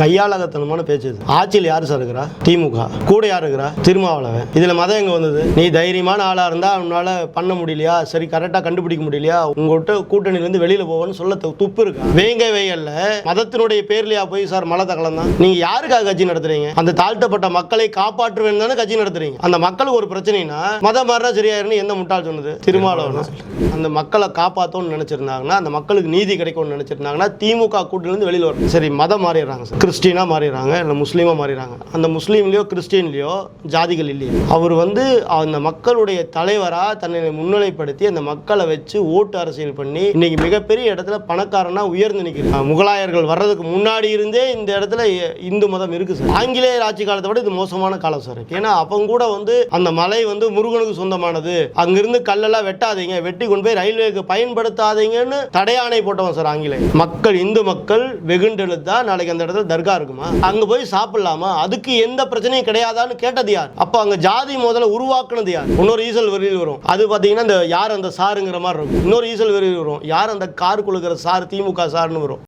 கையாளகத்தனமான பேச்சு இது. ஆட்சியில் யார் சார் இருக்கிறா? திமுக. கூட யார் இருக்கிறா? திருமாவளவன். இதில் மதம் எங்கே வந்தது? நீ தைரியமான ஆளாக இருந்தால் உன்னால் பண்ண முடியலையா? சரி கரெக்டாக கண்டுபிடிக்க முடியலையா? உங்கள்கிட்ட கூட்டணியிலேருந்து வெளியில் போவோன்னு சொல்ல துப்பு இருக்கு? வேங்க வேயல்ல மதத்தினுடைய பேர்லையா போய் சார் மலத்தை தகலம் தான்? யாருக்காக கட்சி நடத்துறீங்க? அந்த தாழ்த்தப்பட்ட மக்களை காப்பாற்றுவேன் தானே கட்சி நடத்துறீங்க? அந்த மக்களுக்கு ஒரு பிரச்சனைனா மதம் மாறினா சரியாயிருன்னு எந்த முட்டாள் சொன்னது? திருமாவளவன்? அந்த மக்களை காப்பாற்றணும்னு நினச்சிருந்தாங்கன்னா அந்த மக்களுக்கு நீதி கிடைக்கும்னு நினச்சிருந்தாங்கன்னா திமுக கூட்டிலிருந்து வெளியில் வரும் சரி மதம் மாறிடுறாங்க சார் கிறிஸ்டினாக மாறிடுறாங்க இல்லை முஸ்லீமாக மாறிடுறாங்க. அந்த முஸ்லீம்லேயோ கிறிஸ்டின்லேயோ ஜாதிகள் இல்லையே. அவர் வந்து அந்த மக்களுடைய தலைவராக தன்னை முன்னிலைப்படுத்தி அந்த மக்களை வச்சு ஓட்டு அரசியல் பண்ணி இன்னைக்கு மிகப்பெரிய இடத்துல பணக்காரனாக உயர்ந்து நிற்கிறார் முகலாயர்கள் வர்றதுக்கு முன்னாடி இருந்தே இந்த இடத்துல இ- இந்து மதம் இருக்குது சார். ஆங்கிலேயர் ஆட்சி காலத்தை விட இது மோசமான காலம் சார். ஏன்னா அப்போ கூட வந்து அந்த மலை வந்து முருகனுக்கு சொந்தமானது. அங்கிருந்து கல்லெல்லாம் வெட்டாதீங்க வெட்டி கொண்டு போய் ரயில்வேக்கு பயன்படுத்தாதீங்கன்னு தடையாணை போட்டவன் சார் ஆங்கிலேயர். மக்கள் இந்து மக்கள் வெகுண்டெழுத்தா நாளைக்கு அந்த இடத்துல தர்கா இருக்குமா? அங்க போய் சாப்பிடலாமா? அதுக்கு எந்த பிரச்சனையும் கிடையாதான்னு கேட்டது யார்? அப்ப அங்க ஜாதி முதல்ல உருவாக்குனது யார்? இன்னொரு ஈசல் வெளியில் வரும். அது பாத்தீங்கன்னா இந்த யார் அந்த சாருங்கிற மாதிரி இருக்கும். இன்னொரு ஈசல் வெளியில் வரும். யார் அந்த கார் குழுக்கிற சார் திமுக சார்னு வரும்.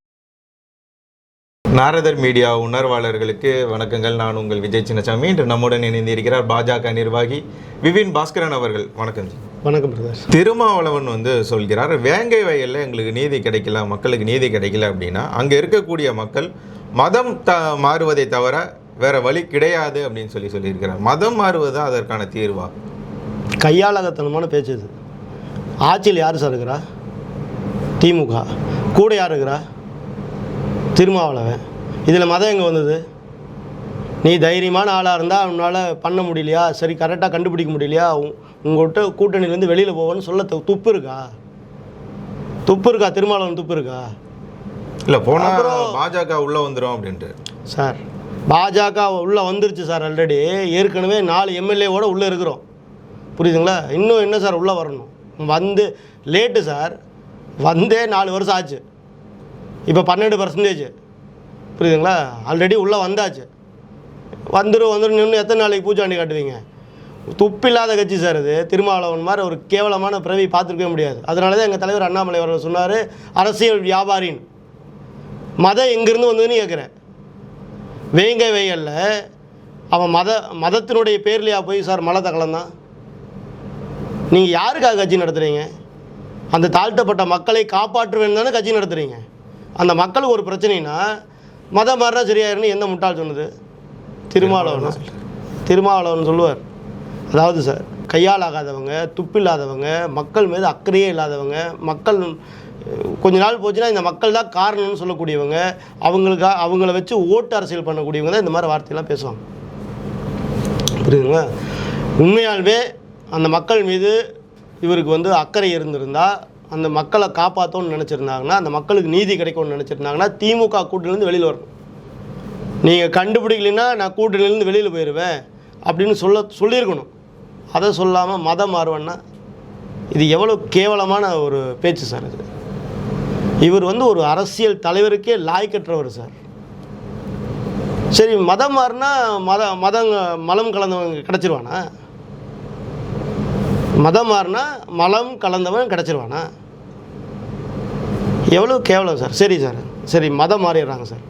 நாரதர் மீடியா உணர்வாளர்களுக்கு வணக்கங்கள். நான் உங்கள் விஜய் சின்னசாமி. இன்று நம்முடன் இணைந்திருக்கிறார் பாஜக நிர்வாகி விபின் பாஸ்கரன் அவர்கள். வணக்கம். வணக்கம் திருமாவளவன் வந்து சொல்கிறார் வேங்கை வயல்ல எங்களுக்கு நீதி கிடைக்கல. மக்களுக்கு நீதி கிடைக்கல அப்படின்னா அங்க இருக்கக்கூடிய மக்கள் மதம் த மாறுவதை தவிர வேற வழி கிடையாது அப்படின்னு சொல்லி சொல்லியிருக்கிறார். மதம் மாறுவது தான் அதற்கான தீர்வா? கையாளகத்தனமான பேச்சு இது. ஆட்சியில் யார் சார் இருக்கிறா? திமுக. கூட யார் இருக்கிறா? திருமாவளவன். இதில் மதம் எங்கே வந்தது? நீ தைரியமான ஆளாக இருந்தால் உன்னால் பண்ண முடியலையா? சரி கரெக்டாக கண்டுபிடிக்க முடியலையா? உங்கள்கிட்ட கூட்டணியிலேருந்து வெளியில் போவோன்னு சொல்ல துப்பு இருக்கா? துப்பு இருக்கா? திருமாவளவன் துப்பு இருக்கா? இல்ல போனா அப்புறம் பாஜக உள்ள வந்துரும் அப்படின்ட்டு. சார் பாஜக உள்ளே வந்துருச்சு சார் ஆல்ரெடி ஏற்கனவே நாலு எம்எல்ஏவோட உள்ளே இருக்கிறோம். புரியுதுங்களா? இன்னும் என்ன சார் உள்ளே வரணும்? வந்து லேட்டு சார். வந்தே நாலு வருஷம் ஆச்சு. இப்போ பன்னெண்டு பர்சன்டேஜ் புரியுதுங்களா? ஆல்ரெடி உள்ளே வந்தாச்சு. வந்துடும் வந்துடும் இன்னும் எத்தனை நாளைக்கு பூச்சாண்டி காட்டுவீங்க? துப்பில்லாத கட்சி சார் இது. திருமாவளவன் மாதிரி ஒரு கேவலமான பிறவி பார்த்துருக்கவே முடியாது. அதனால தான் எங்கள் தலைவர் அண்ணாமலை அவர்கள் சொன்னார் அரசியல் வியாபாரின்னு மதம் எங்கேருந்து வந்ததுன்னு கேட்குறேன் வேங்க வேயல்ல அவன் மத மதத்தினுடைய பேர்லையா போய் சார் மலை தகலம் தான் நீங்கள் யாருக்காக கட்சி நடத்துகிறீங்க அந்த தாழ்த்தப்பட்ட மக்களை காப்பாற்றுவேன் தானே கட்சி நடத்துகிறீங்க அந்த மக்களுக்கு ஒரு பிரச்சனைனா மதம் மாறினா சரியாயிருன்னு எந்த முட்டாள் சொன்னது திருமாவளவன். திருமாவளவன் சொல்லுவார். அதாவது சார் கையால் ஆகாதவங்க துப்பில்லாதவங்க மக்கள் மீது அக்கறையே இல்லாதவங்க மக்கள் கொஞ்ச நாள் போச்சுன்னா இந்த மக்கள் தான் காரணம்னு சொல்லக்கூடியவங்க அவங்களுக்கா அவங்கள வச்சு ஓட்டு அரசியல் பண்ணக்கூடியவங்க தான் இந்த மாதிரி வார்த்தையெல்லாம் பேசுவாங்க. புரியுதுங்களா? உண்மையாலுமே அந்த மக்கள் மீது இவருக்கு வந்து அக்கறை இருந்திருந்தால் அந்த மக்களை காப்பாற்றணும்னு நினச்சிருந்தாங்கன்னா அந்த மக்களுக்கு நீதி கிடைக்கும்னு நினச்சிருந்தாங்கன்னா திமுக கூட்டிலேருந்து வெளியில் வரணும். நீங்கள் கண்டுபிடிக்கலைன்னா நான் கூட்டணியிலேருந்து வெளியில் போயிடுவேன் அப்படின்னு சொல்ல சொல்லியிருக்கணும். அதை சொல்லாமல் மதம் மாறுவேன்னா இது எவ்வளோ கேவலமான ஒரு பேச்சு சார் இது. இவர் வந்து ஒரு அரசியல் தலைவருக்கே லாய்க்கற்றவர் சார். சரி மதம் மாறினா மத மதங்க மலம் கலந்தவங்க கிடச்சிருவானா? மதம் மாறினா மலம் கலந்தவன் கிடச்சிருவானா? எவ்வளோ கேவலம் சார். சரி சார் சரி மதம் மாறிடுறாங்க சார்.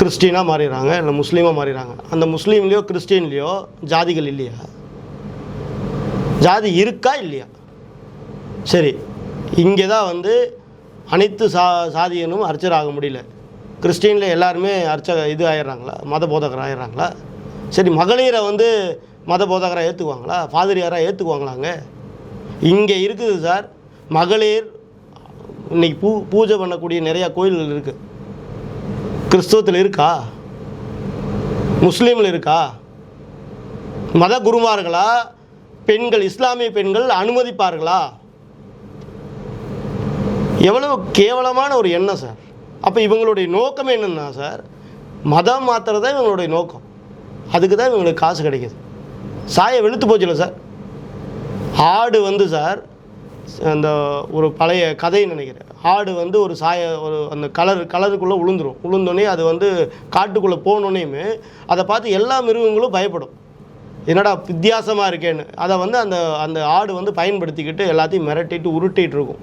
கிறிஸ்டினாக மாறிடுறாங்க இல்லை முஸ்லீமாக மாறிடுறாங்க. அந்த முஸ்லீம்லேயோ கிறிஸ்டின்லேயோ ஜாதிகள் இல்லையா? ஜாதி இருக்கா இல்லையா? சரி இங்கே தான் வந்து அனைத்து சா சாதியனும் அர்ச்சர் ஆக முடியல. கிறிஸ்டினில் எல்லாருமே அர்ச்ச இது ஆயிடுறாங்களா? மத போதகர் ஆயிடுறாங்களா? சரி மகளிரை வந்து மத போதகராக ஏற்றுக்குவாங்களா ஃபாதரியாராக ஏற்றுக்குவாங்களாங்க இங்கே இருக்குது சார் மகளிர் இன்னைக்கு பூ பூஜை பண்ணக்கூடிய நிறையா கோயில்கள் இருக்குது கிறிஸ்துவத்தில் இருக்கா? முஸ்லீமில் இருக்கா? மத குருமார்களா? பெண்கள் இஸ்லாமிய பெண்கள் அனுமதிப்பார்களா? எவ்வளவு கேவலமான ஒரு எண்ணம் சார். அப்போ இவங்களுடைய நோக்கம் என்னென்னா சார் மதம் மாத்துறது தான் இவங்களுடைய நோக்கம். அதுக்கு தான் இவங்களுக்கு காசு கிடைக்குது. சாயை வெளுத்து போச்சுல சார். ஆடு வந்து சார் அந்த ஒரு பழைய கதைன்னு நினைக்கிறேன். ஆடு வந்து ஒரு சாய ஒரு அந்த கலர் கலருக்குள்ளே உளுந்துரும். உளுந்தோடனே அது வந்து காட்டுக்குள்ளே போனோடனேயுமே அதை பார்த்து எல்லா மிருகங்களும் பயப்படும். என்னடா வித்தியாசமாக இருக்கேன்னு. அதை வந்து அந்த அந்த ஆடு வந்து பயன்படுத்திக்கிட்டு எல்லாத்தையும் மிரட்டிட்டு உருட்டிகிட்டு இருக்கும்.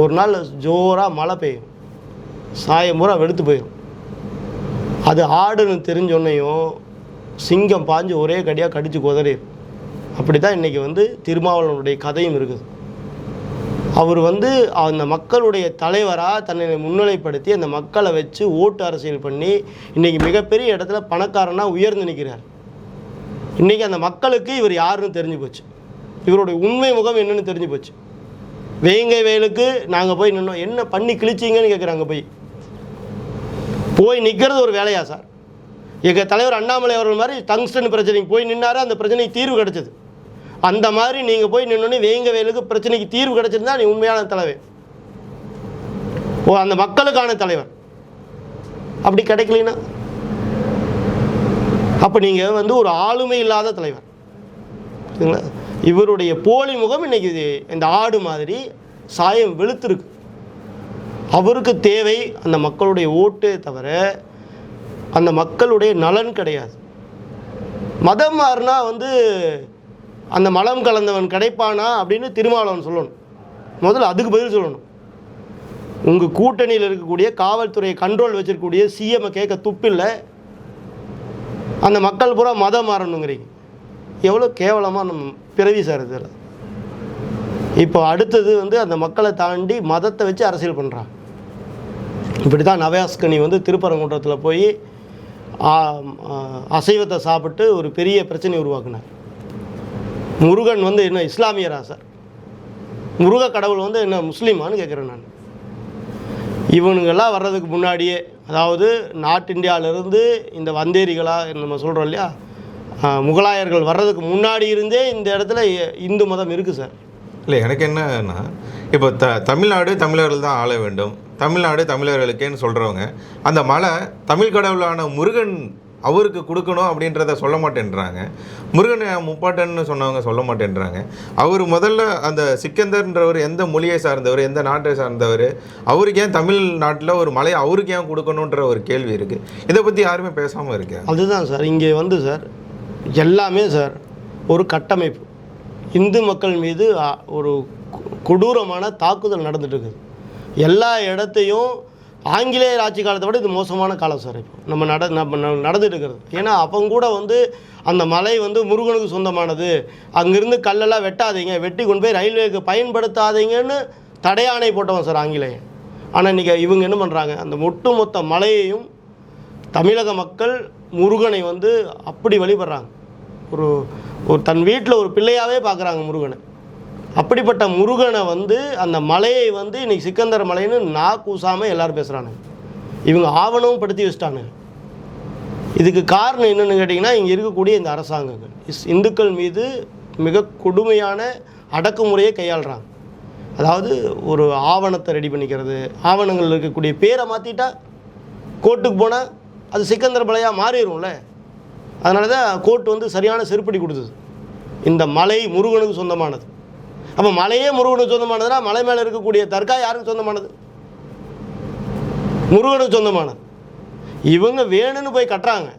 ஒரு நாள் ஜோராக மழை பெய்யும். சாயம் பூரா வெளுத்து போயிடும் அது ஆடுன்னு தெரிஞ்சோன்னையும் சிங்கம் பாஞ்சு ஒரே கடியாக கடித்து குதறி அப்படி தான் இன்றைக்கி வந்து திருமாவளவனுடைய கதையும் இருக்குது. அவர் வந்து அந்த மக்களுடைய தலைவராக தன்னை முன்னிலைப்படுத்தி அந்த மக்களை வச்சு ஓட்டு அரசியல் பண்ணி இன்றைக்கி மிகப்பெரிய இடத்துல பணக்காரனாக உயர்ந்து நிற்கிறார் இன்றைக்கி அந்த மக்களுக்கு இவர் யாருன்னு தெரிஞ்சு போச்சு. இவருடைய உண்மை முகம் என்னன்னு தெரிஞ்சு போச்சு. வேங்கை வயலுக்கு நாங்கள் போய் நின்னோம். என்ன பண்ணி கிழிச்சிங்கன்னு கேட்குறாங்க போய். போய் நிற்கிறது ஒரு வேலையா சார்? எங்கள் தலைவர் அண்ணாமலை அவர்கள் மாதிரி டங்ஸ்டன் பிரச்சனைக்கு போய் நின்னாரு அந்த பிரச்சனைக்கு தீர்வு கிடச்சிது. அந்த மாதிரி நீங்கள் போய் நின்னோன்னே வேங்க வயலுக்கு பிரச்சனைக்கு தீர்வு கிடைச்சிருந்தா நீ உண்மையான தலைவர். ஓ அந்த மக்களுக்கான தலைவர். அப்படி கிடைக்கலனா? அப்போ நீங்கள் வந்து ஒரு ஆளுமை இல்லாத தலைவர். சரிங்களா? இவருடைய போலி முகம் இன்னைக்கு இந்த ஆடு மாதிரி சாயம் வெளுத்துருக்கு. அவருக்கு தேவை அந்த மக்களுடைய ஓட்டே தவிர அந்த மக்களுடைய நலன் கிடையாது. மதம் மாறினா வந்து அந்த மலம் கலந்தவன் கிடைப்பானா அப்படின்னு திருமாவளவன் சொல்லணும். முதல்ல அதுக்கு பதில் சொல்லணும். உங்கள் கூட்டணியில் இருக்கக்கூடிய காவல்துறையை கண்ட்ரோல் வச்சுருக்கக்கூடிய சிஎம்ஐ கேட்க துப்பில்லை. அந்த மக்கள் பூரா மதம் மாறணுங்கிறீங்க. எவ்வளோ கேவலமாக நம்ம பிறவி சார் இதில் இப்போ அடுத்தது வந்து அந்த மக்களை தாண்டி மதத்தை வச்சு அரசியல் பண்ணுறான் இப்படி தான் நவயாஸ்கனி வந்து திருப்பரங்குன்றத்தில் போய் அசைவத்தை சாப்பிட்டு ஒரு பெரிய பிரச்சனை உருவாக்குனார். முருகன் வந்து என்ன இஸ்லாமியரா சார்? முருக கடவுள் வந்து என்ன முஸ்லீமான்னு கேட்குறேன் நான். இவனுங்கெல்லாம் வர்றதுக்கு முன்னாடியே அதாவது நார்த் இந்தியாவிலேருந்து இந்த வந்தேரிகளாக நம்ம சொல்கிறோம் இல்லையா முகலாயர்கள் வர்றதுக்கு முன்னாடி இருந்தே இந்த இடத்துல இந்து மதம் இருக்குது சார். இல்லை எனக்கு என்னன்னா இப்போ த தமிழ்நாடு தமிழர்கள் தான் ஆள வேண்டும். தமிழ்நாடு தமிழர்களுக்கேன்னு சொல்கிறவங்க அந்த மலை தமிழ் கடவுளான முருகன் அவருக்கு கொடுக்கணும் அப்படின்றத சொல்ல மாட்டேன்றாங்க. முருகன் முப்பாட்டன்னு சொன்னவங்க சொல்ல மாட்டேன்றாங்க. அவர் முதல்ல அந்த சிக்கந்தர்ன்றவர் எந்த மொழியை சார்ந்தவர் எந்த நாட்டை சார்ந்தவர் அவருக்கு ஏன் தமிழ்நாட்டில் ஒரு மலையை அவருக்கு ஏன் கொடுக்கணுன்ற ஒரு கேள்வி இருக்குது இதை பற்றி யாருமே பேசாமல் இருக்கேன் அதுதான் சார். இங்கே வந்து சார் எல்லாமே சார் ஒரு கட்டமைப்பு. இந்து மக்கள் மீது ஒரு கொடூரமான தாக்குதல் நடந்துட்டு இருக்குது எல்லா இடத்தையும் ஆங்கிலேயர் ஆட்சி காலத்தை விட இது மோசமான காலம் சார் இப்போ. நம்ம நட நம்ம ந- நடந்துட்டு இருக்கிறது ஏன்னா அவங்க கூட வந்து அந்த மலை வந்து முருகனுக்கு சொந்தமானது. அங்கேருந்து கல்லெல்லாம் வெட்டாதீங்க வெட்டி கொண்டு போய் ரயில்வேக்கு பயன்படுத்தாதீங்கன்னு தடையாணை போட்டவன் சார் ஆங்கிலேயன். ஆனால் இன்றைக்கி இவங்க என்ன பண்ணுறாங்க அந்த ஒட்டுமொத்த மலையையும் தமிழக மக்கள் முருகனை வந்து அப்படி வழிபடுறாங்க. ஒரு ஒரு தன் வீட்டில் ஒரு பிள்ளையாகவே பார்க்குறாங்க முருகனை. அப்படிப்பட்ட முருகனை வந்து அந்த மலையை வந்து இன்னைக்கு சிக்கந்தர் மலைன்னு நா கூசாமல் எல்லோரும் பேசுகிறானுங்க இவங்க ஆவணமும் படுத்தி வச்சிட்டானுங்க. இதுக்கு காரணம் என்னென்னு கேட்டிங்கன்னா இங்கே இருக்கக்கூடிய இந்த அரசாங்கங்கள். இஸ் இந்துக்கள் மீது மிக கொடுமையான அடக்குமுறையை கையாளுறாங்க. அதாவது ஒரு ஆவணத்தை ரெடி பண்ணிக்கிறது ஆவணங்கள் இருக்கக்கூடிய பேரை மாற்றிட்டா கோர்ட்டுக்கு போனால் அது சிக்கந்தர் மலையாக மாறிடும்ல. அதனால தான் கோர்ட் வந்து சரியான செருப்படி கொடுத்தது. இந்த மலை முருகனுக்கு சொந்தமானது. அப்போ மலையே முருகனுக்கு சொந்தமானதுன்னா மலை மேலே இருக்கக்கூடிய தர்கா யாருக்கு சொந்தமானது? முருகனுக்கு சொந்தமானது. இவங்க வேணும்னு போய் கட்டுறாங்க.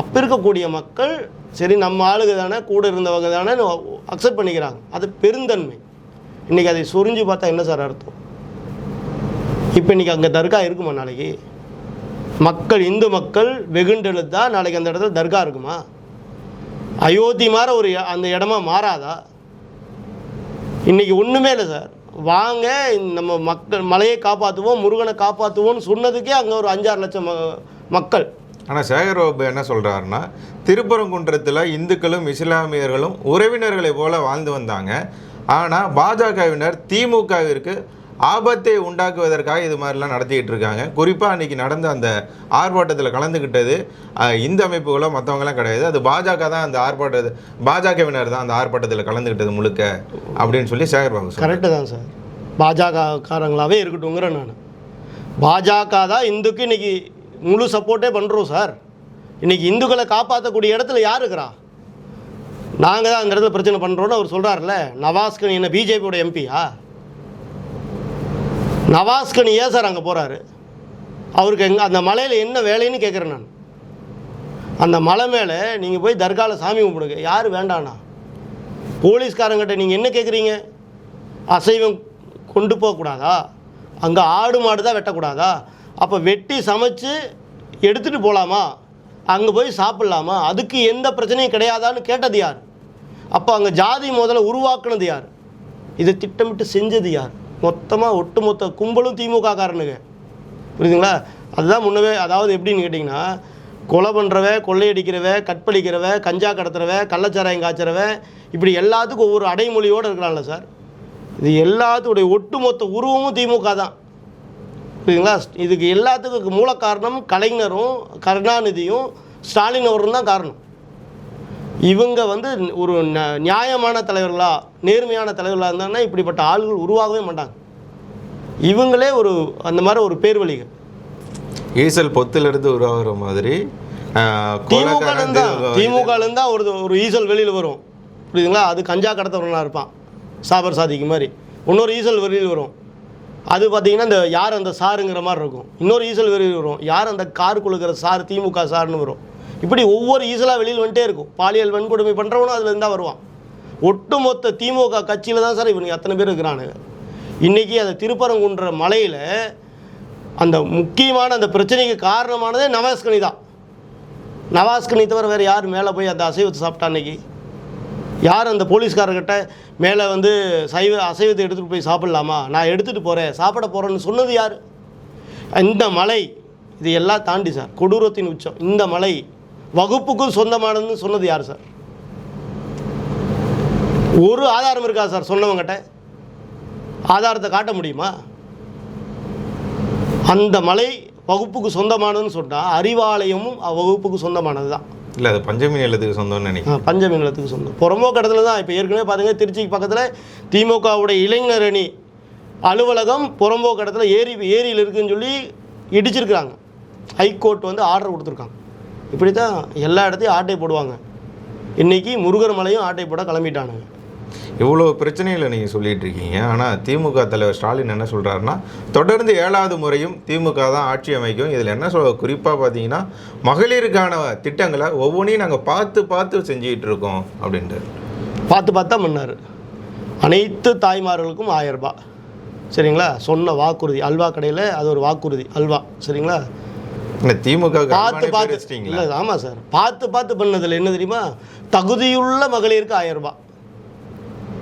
அப்போ இருக்கக்கூடிய மக்கள் சரி நம்ம ஆளுங்க தானே கூட இருந்தவங்க தானே அக்செப்ட் பண்ணிக்கிறாங்க. அது பெருந்தன்மை. இன்றைக்கி அதை சொரிஞ்சு பார்த்தா என்ன சார் அர்த்தம்? இப்போ இன்றைக்கி அங்கே தர்கா இருக்குமா நாளைக்கு? மக்கள் இந்து மக்கள் வெகுண்டெழுத்தா நாளைக்கு அந்த இடத்துல தர்கா இருக்குமா? அயோத்தி மாற ஒரு அந்த இடமா மாறாதா? இன்றைக்கி ஒன்றுமே இல்லை சார். வாங்க நம்ம மக்கள் மலையை காப்பாற்றுவோம் முருகனை காப்பாற்றுவோம்னு சொன்னதுக்கே அங்கே ஒரு அஞ்சாறு லட்சம் மக்கள். ஆனால் சேகர் பாபு என்ன சொல்கிறாருன்னா திருப்பரங்குன்றத்தில் இந்துக்களும் இஸ்லாமியர்களும் உறவினர்களை போல வாழ்ந்து வந்தாங்க. ஆனால் பாஜகவினர் திமுகவிற்கு ஆபத்தை உண்டாக்குவதற்காக இது மாதிரிலாம் நடத்திக்கிட்டு இருக்காங்க. குறிப்பாக அன்றைக்கி நடந்த அந்த ஆர்ப்பாட்டத்தில் கலந்துக்கிட்டது இந்த அமைப்புகளோ மற்றவங்களாம் கிடையாது. அது பாஜக தான் அந்த ஆர்ப்பாட்ட பாஜகவினர் தான் அந்த ஆர்ப்பாட்டத்தில் கலந்துக்கிட்டது முழுக்க அப்படின்னு சொல்லி சேகர் பாபு கரெக்டு தான் சார். பாஜகக்காரங்களாகவே இருக்கட்டும்ங்கிறேன் நான். பாஜக தான் இந்துக்கு இன்னைக்கு முழு சப்போர்ட்டே பண்ணுறோம் சார். இன்னைக்கு இந்துக்களை காப்பாற்றக்கூடிய இடத்துல யார் இருக்கிறா? நாங்கள் தான் அந்த இடத்துல பிரச்சனை பண்ணுறோன்னு அவர் சொல்கிறார்ல நவாஸ்கன் என்ன பிஜேபியோட எம்பியா? நவாஸ்கனி ஏன் சார் அங்கே போகிறாரு அவருக்கு எங்கே அந்த மலையில் என்ன வேலைன்னு கேட்குறேன் நான். அந்த மலை மேலே நீங்கள் போய் தர்காவில் சாமி கும்பிடுங்க. யார் வேண்டாண்ணா போலீஸ்காரங்கிட்ட நீங்கள் என்ன கேட்குறீங்க அசைவம் கொண்டு போகக்கூடாதா அங்கே ஆடு மாடு தான் வெட்டக்கூடாதா அப்போ வெட்டி சமைச்சு எடுத்துகிட்டு போகலாமா அங்கே போய் சாப்பிட்லாமா? அதுக்கு எந்த பிரச்சனையும் கிடையாதான்னு கேட்டது யார்? அப்போ அங்கே ஜாதி முதல்ல உருவாக்குனது யார்? இதை திட்டமிட்டு செஞ்சது யார்? மொத்தமாக ஒட்டுமொத்த கும்பலும் திமுக காரனுங்க. புரியுதுங்களா அதுதான் முன்னவே அதாவது எப்படின்னு கேட்டிங்கன்னா கொலை பண்ணுறவ கொள்ளையடிக்கிறவ கற்பழிக்கிறவ கஞ்சா கடத்துறவ கள்ளச்சாராயம் காய்ச்சறவ இப்படி எல்லாத்துக்கும் ஒவ்வொரு அடைமொழியோடு இருக்கிறான்ல சார். இது எல்லாத்துடைய ஒட்டுமொத்த உருவமும் திமுக தான். புரியுதுங்களா? இதுக்கு எல்லாத்துக்கும் மூல காரணம் கலைஞரும் கருணாநிதியும் ஸ்டாலின் அவரும் தான் காரணம். இவங்க வந்து ஒரு நியாயமான தலைவர்களா நேர்மையான தலைவர்களாக இருந்தாங்கன்னா இப்படிப்பட்ட ஆள்கள் உருவாகவே மாட்டாங்க. இவங்களே ஒரு அந்த மாதிரி ஒரு பேர்வழிகள். ஈசல் பொத்திலிருந்து உருவாகிற மாதிரி திமுக கொலைக்காரன் தான் ஒரு ஒரு ஈசல் வெளியில் வரும். புரியுதுங்களா? அது கஞ்சா கடத்தவனா இருப்பான். சாபர் சாதிக்கு மாதிரி. இன்னொரு ஈசல் வெளியில் வரும். அது பார்த்தீங்கன்னா இந்த யார் அந்த சாருங்கிற மாதிரி இருக்கும். இன்னொரு ஈசல் வெளியில் வரும். யார் அந்த கார் குழுக்கிற சார் திமுக சார்னு வரும். இப்படி ஒவ்வொரு ஈசலாக வெளியில் வந்துட்டே இருக்கும். பாலியல் வன்கொடுமை பண்ணுறவனும் அதுலேருந்து தான் வருவான். ஒட்டுமொத்த திமுக கட்சியில் தான் சார் இவனுக்கு அத்தனை பேர் இருக்கிறானுங்க. இன்றைக்கி அந்த திருப்பரங்குன்ற மலையில் அந்த முக்கியமான அந்த பிரச்சனைக்கு காரணமானதே நவாஸ்கனி தான். நவாஸ்கனி தவிர வேறு யார் மேலே போய் அந்த அசைவத்தை சாப்பிட்டா அன்னைக்கு? யார் அந்த போலீஸ்காரர்கிட்ட மேலே வந்து சைவ அசைவத்தை எடுத்துகிட்டு போய் சாப்பிட்லாமா? நான் எடுத்துகிட்டு போகிறேன் சாப்பிட போகிறேன்னு சொன்னது யார்? இந்த மலை இது எல்லாம் தாண்டி சார் கொடூரத்தின் உச்சம். இந்த மலை வகுப்புக்கும் சொந்தமானதுன்னு சொன்னது யார் சார்? ஒரு ஆதாரம் இருக்கா சார் சொன்னவங்ககிட்ட ஆதாரத்தை காட்ட முடியுமா? அந்த மலை வகுப்புக்கு சொந்தமானதுன்னு சொன்னால் அறிவாலயமும் வகுப்புக்கு சொந்தமானது தான். இல்லை அது பஞ்சமி நிலத்துக்கு சொந்தம்னு நினைக்கிறேன். பஞ்சமி நிலத்துக்கு சொந்தம். புறம்போக்கு இடத்துல தான் இப்போ ஏற்கனவே பாருங்க திருச்சிக்கு பக்கத்தில் திமுகவுடைய இளைஞர் அணி அலுவலகம் புறம்போக்கு இடத்துல ஏரி ஏரியில் இருக்குன்னு சொல்லி இடிச்சிருக்கிறாங்க. ஹைகோர்ட் வந்து ஆர்டர் கொடுத்துருக்காங்க. இப்படி தான் எல்லா இடத்தையும் ஆட்டை போடுவாங்க. இன்றைக்கி முருகர் மலையும் ஆட்டை போட கிளம்பிட்டானுங்க. இவ்வளோ பிரச்சனைகளை நீங்கள் சொல்லிட்டு இருக்கீங்க. ஆனால் திமுக தலைவர் ஸ்டாலின் என்ன சொல்கிறாருன்னா தொடர்ந்து ஏழாவது முறையும் திமுக தான் ஆட்சி அமைக்கும். இதில் என்ன சொல்ல குறிப்பாக பார்த்தீங்கன்னா மகளிருக்கான திட்டங்களை ஒவ்வொன்றையும் நாங்கள் பார்த்து பார்த்து செஞ்சுக்கிட்டு இருக்கோம் அப்படின்ட்டு. பார்த்து பார்த்தா பண்ணார். அனைத்து தாய்மார்களுக்கும் ஆயிரம் ரூபாய். சரிங்களா? சொன்ன வாக்குறுதி அல்வா கடையில் அது ஒரு வாக்குறுதி அல்வா. சரிங்களா? திமுக பார்த்து பார்த்து. இல்லை ஆமாம் சார். பார்த்து பார்த்து பண்ணதில் என்ன தெரியுமா? தகுதியுள்ள மகளிருக்கு ஆயிரம் ரூபாய்.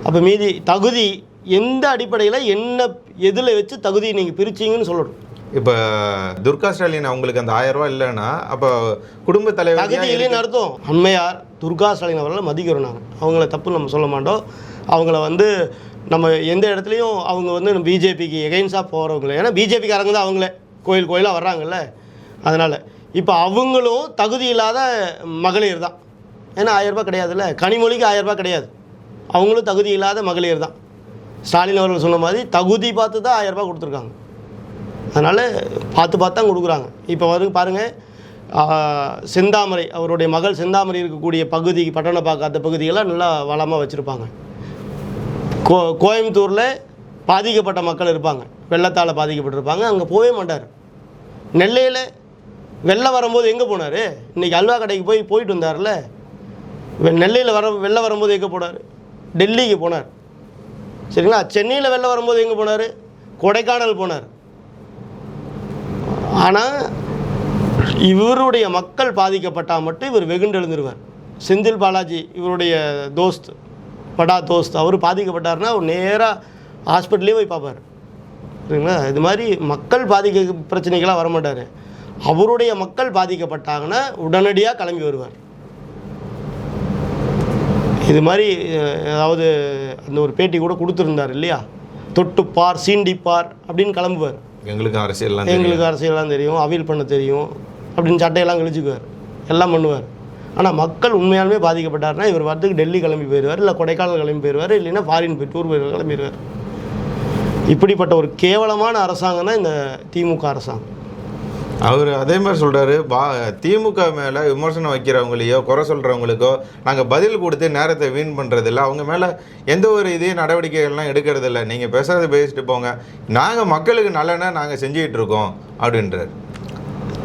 அப்போ மீதி தகுதி எந்த அடிப்படையில் என்ன எதில் வச்சு தகுதியை நீங்கள் பிரிச்சீங்கன்னு சொல்லணும். இப்போ துர்கா ஸ்டாலின் அவங்களுக்கு அந்த ஆயிரம் ரூபாய் இல்லைன்னா அப்போ குடும்ப தலைவர் தகுதி இல்லைன்னு அர்த்தம். அண்மையார் துர்கா ஸ்டாலின் அவர்களை மதிக்கிறோம் நாங்கள் அவங்கள தப்பு நம்ம சொல்ல மாட்டோம். அவங்கள வந்து நம்ம எந்த இடத்துலையும் அவங்க வந்து பிஜேபிக்கு எகைன்ஸாக போகிறவங்கள ஏன்னா பிஜேபிக்காரங்க தான் அவங்களே. கோயில் கோயிலாக வர்றாங்கல்ல. அதனால் இப்போ அவங்களும் தகுதி இல்லாத மகளிர் தான். ஏன்னா ஆயிரம் கிடையாதுல்ல? கனிமொழிக்கு ஆயிரம் கிடையாது. அவங்களும் தகுதி இல்லாத மகளிர் தான். ஸ்டாலின் அவர்கள் சொன்ன மாதிரி தகுதி பார்த்து தான் ஆயிரம் கொடுத்துருக்காங்க. அதனால் பார்த்து பார்த்து தான் கொடுக்குறாங்க. இப்போ வந்து பாருங்கள் செந்தாமரை அவருடைய மகள் செந்தாமரை இருக்கக்கூடிய பகுதி பட்டணம் அந்த பகுதியெல்லாம் நல்லா வளமாக வச்சுருப்பாங்க. கோ கோயம்புத்தூரில் பாதிக்கப்பட்ட மக்கள் இருப்பாங்க. வெள்ளத்தால் பாதிக்கப்பட்டிருப்பாங்க. அங்கே போகவே மாட்டார். நெல்லையில் வெளில வரும்போது எங்கே போனார்? இன்றைக்கி அல்வா கடைக்கு போய் போயிட்டு வந்தார்ல? வெ- நெல்லையில் வர வெளில வரும்போது எங்கே போனார்? டெல்லிக்கு போனார். சரிங்களா? சென்னையில் வெளில வரும்போது எங்கே போனார்? கொடைக்கானல் போனார். ஆனால் இவருடைய மக்கள் பாதிக்கப்பட்டால் மட்டும் இவர் வெகுண்டு எழுந்துருவார். செந்தில் பாலாஜி இவருடைய தோஸ்த் படா தோஸ்த் அவர் பாதிக்கப்பட்டார்னா அவர் நேராக ஹாஸ்பிட்டல்லே போய் பார்ப்பார். சரிங்களா? இது மாதிரி மக்கள் பாதிக்க பிரச்சனைகளாக வரமாட்டார். அவருடைய மக்கள் பாதிக்கப்பட்டாங்கன்னா உடனடியாக கிளம்பி வருவார். இது மாதிரி அதாவது அந்த ஒரு பேட்டி கூட கொடுத்துருந்தார் இல்லையா? தொட்டுப்பார் சீண்டிப்பார் அப்படின்னு கிளம்புவார். எங்களுக்கு அரசியல்லாம் எங்களுக்கு அரசியல்லாம் தெரியும் அவியல் பண்ண தெரியும் அப்படின்னு சட்டையெல்லாம் கிழிச்சுக்குவார். எல்லாம் பண்ணுவார். ஆனால் மக்கள் உண்மையாலுமே பாதிக்கப்பட்டாருன்னா இவர் வரதுக்கு டெல்லி கிளம்பி போயிடுவார் இல்லை கொடைக்கானல் கிளம்பி போயிடுவார் இல்லைன்னா ஃபாரின் போய் டூர் போய் கிளம்பிடுவார் இப்படிப்பட்ட ஒரு கேவலமான அரசாங்கம் தான் இந்த திமுக அரசாங்கம். அவர் அதே மாதிரி சொல்கிறாரு பா திமுக மேலே விமர்சனம் வைக்கிறவங்களையோ குறை சொல்கிறவங்களுக்கோ நாங்கள் பதில் கொடுத்து நேரத்தை வீண் பண்ணுறதில்ல அவங்க மேலே எந்த ஒரு இதையும் நடவடிக்கைகள்லாம் எடுக்கிறதில்ல. நீங்கள் பேசுகிறத பேசிட்டு போங்க. நாங்கள் மக்களுக்கு நல்லனா நாங்கள் செஞ்சுக்கிட்டு இருக்கோம் அப்படின்றார்.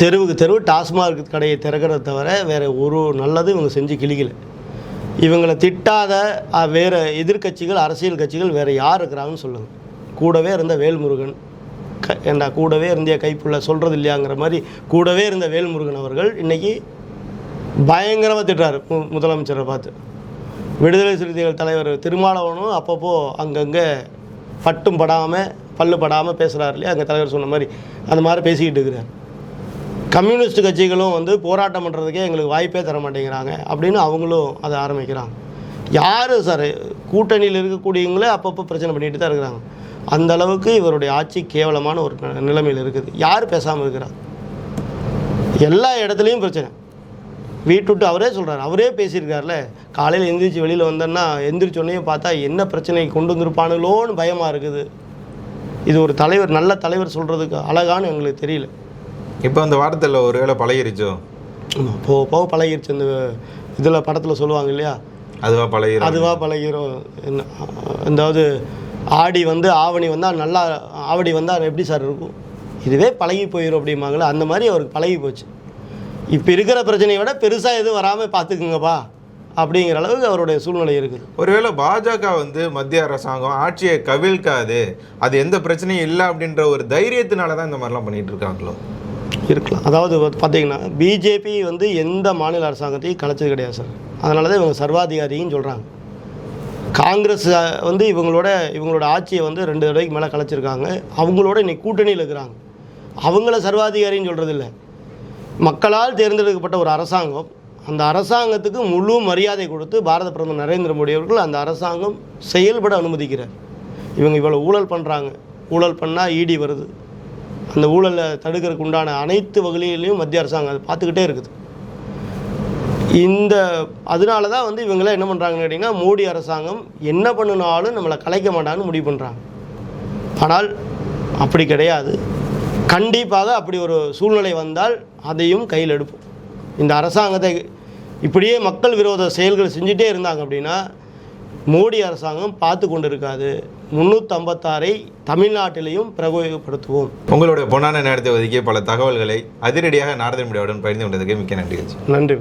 தெருவுக்கு தெருவு டாஸ்மாக் கடையை திறக்கிறத தவிர வேறு ஒரு நல்லதும் இவங்க செஞ்சு கிளிக்கல இவங்களை திட்டாத வேறு எதிர்க்கட்சிகள் அரசியல் கட்சிகள் வேறு யார் இருக்கிறாங்கன்னு சொல்லுங்கள் கூடவே இருந்த வேல்முருகன் க ஏண்டா கூடவே இருந்திய கைப்புள்ள சொல்கிறது இல்லையாங்கிற மாதிரி கூடவே இருந்த வேல்முருகன் அவர்கள் இன்றைக்கி பயங்கரமாக திட்டார் மு முதலமைச்சரை பார்த்து. விடுதலை சிறுத்தைகள் தலைவர் திருமாவளவனும் அப்பப்போ அங்கங்கே பட்டும் படாமல் பல்லு படாமல் பேசுகிறார் இல்லையா? அங்கே தலைவர் சொன்ன மாதிரி. அந்த மாதிரி பேசிக்கிட்டு இருக்கிறார். கம்யூனிஸ்ட் கட்சிகளும் வந்து போராட்டம் பண்ணுறதுக்கே எங்களுக்கு வாய்ப்பே தர மாட்டேங்கிறாங்க அப்படின்னு அவங்களும் அதை ஆரம்பிக்கிறாங்க. யார் சார்? கூட்டணியில் இருக்கக்கூடியவங்களே அப்பப்போ பிரச்சனை பண்ணிட்டு தான் இருக்கிறாங்க. அந்த அளவுக்கு இவருடைய ஆட்சி கேவலமான ஒரு நிலைமையில் இருக்குது. யார் பேசாமல் இருக்கிறா எல்லா இடத்துலையும் பிரச்சனை. வீட்டு விட்டு அவரே சொல்கிறார் அவரே பேசியிருக்காருல காலையில் எந்திரிச்சு வெளியில் வந்தேன்னா எந்திரிச்சோடனே பார்த்தா என்ன பிரச்சனை கொண்டு வந்திருப்பானுங்களோன்னு பயமாக இருக்குது. இது ஒரு தலைவர் நல்ல தலைவர் சொல்கிறதுக்கு அழகான்னு எங்களுக்கு தெரியல. இப்போ அந்த வார்த்தையில் ஒருவேளை பழகிருச்சோ? ஆமாம் போக போக பழகிருச்சு. இந்த இதில் படத்தில் சொல்லுவாங்க இல்லையா? அதுவா பழகிரும் அதுவாக பழகிரும் என்ன அதாவது ஆடி வந்து ஆவணி வந்தால் நல்லா ஆவடி வந்தால் எப்படி சார் இருக்கும்? இதுவே பழகி போயிடும் அப்படிம்பாங்களே அந்த மாதிரி அவருக்கு பழகி போச்சு. இப்போ இருக்கிற பிரச்சனையை விட பெருசாக எதுவும் வராமல் பார்த்துக்குங்கப்பா அப்படிங்கிற அளவுக்கு அவருடைய சூழ்நிலை இருக்குது. ஒருவேளை பாஜக வந்து மத்திய அரசாங்கம் ஆட்சியை கவிழ்க்காது அது எந்த பிரச்சனையும் இல்லை அப்படின்ற ஒரு தைரியத்தினால தான் இந்த மாதிரிலாம் பண்ணிட்டு இருக்காங்களோ? இருக்கலாம். அதாவது பார்த்தீங்கன்னா பிஜேபி வந்து எந்த மாநில அரசாங்கத்தையும் கலைச்சது கிடையாது சார். அதனால தான் இவங்க சர்வாதிகாரின்னு சொல்கிறாங்க காங்கிரஸ் வந்து இவங்களோட இவங்களோட ஆட்சியை வந்து ரெண்டு தடவைக்கு மேலே கலைச்சிருக்காங்க. அவங்களோட இன்னைக்கு கூட்டணியில் இருக்கிறாங்க. அவங்கள சர்வாதிகாரின்னு சொல்கிறது இல்லை மக்களால் தேர்ந்தெடுக்கப்பட்ட ஒரு அரசாங்கம் அந்த அரசாங்கத்துக்கு முழு மரியாதை கொடுத்து பாரத பிரதமர் நரேந்திர மோடி அவர்கள் அந்த அரசாங்கம் செயல்பட அனுமதிக்கிறார். இவங்க இவ்வளோ ஊழல் பண்ணுறாங்க ஊழல் பண்ணால் ஈடி வருது. அந்த ஊழலை தடுக்கிறதுக்கு உண்டான அனைத்து வகையிலையும் மத்திய அரசாங்கம் அதை பார்த்துக்கிட்டே இருக்குது. இந்த அதனால தான் வந்து இவங்களாம் என்ன பண்ணுறாங்கன்னு கேட்டிங்கன்னா மோடி அரசாங்கம் என்ன பண்ணினாலும் நம்மளை கலைக்க மாட்டாங்கன்னு முடிவு பண்ணுறாங்க ஆனால் அப்படி கிடையாது. கண்டிப்பாக அப்படி ஒரு சூழ்நிலை வந்தால் அதையும் கையில் எடுப்போம். இந்த அரசாங்கத்தை இப்படியே மக்கள் விரோத செயல்கள் செஞ்சுட்டே இருந்தாங்க அப்படின்னா மோடி அரசாங்கம் பார்த்து கொண்டு இருக்காது முந்நூற்றம்பத்தாறை தமிழ்நாட்டிலையும் பிரயோகப்படுத்துவோம். உங்களுடைய பொன்னான நேரத்தை ஒதுக்கிய பல தகவல்களை அதிரடியாக நாரதன் மீடியாவுடன் பகிர்ந்து கொண்டதுக்கு மிக்க நன்றி நன்றி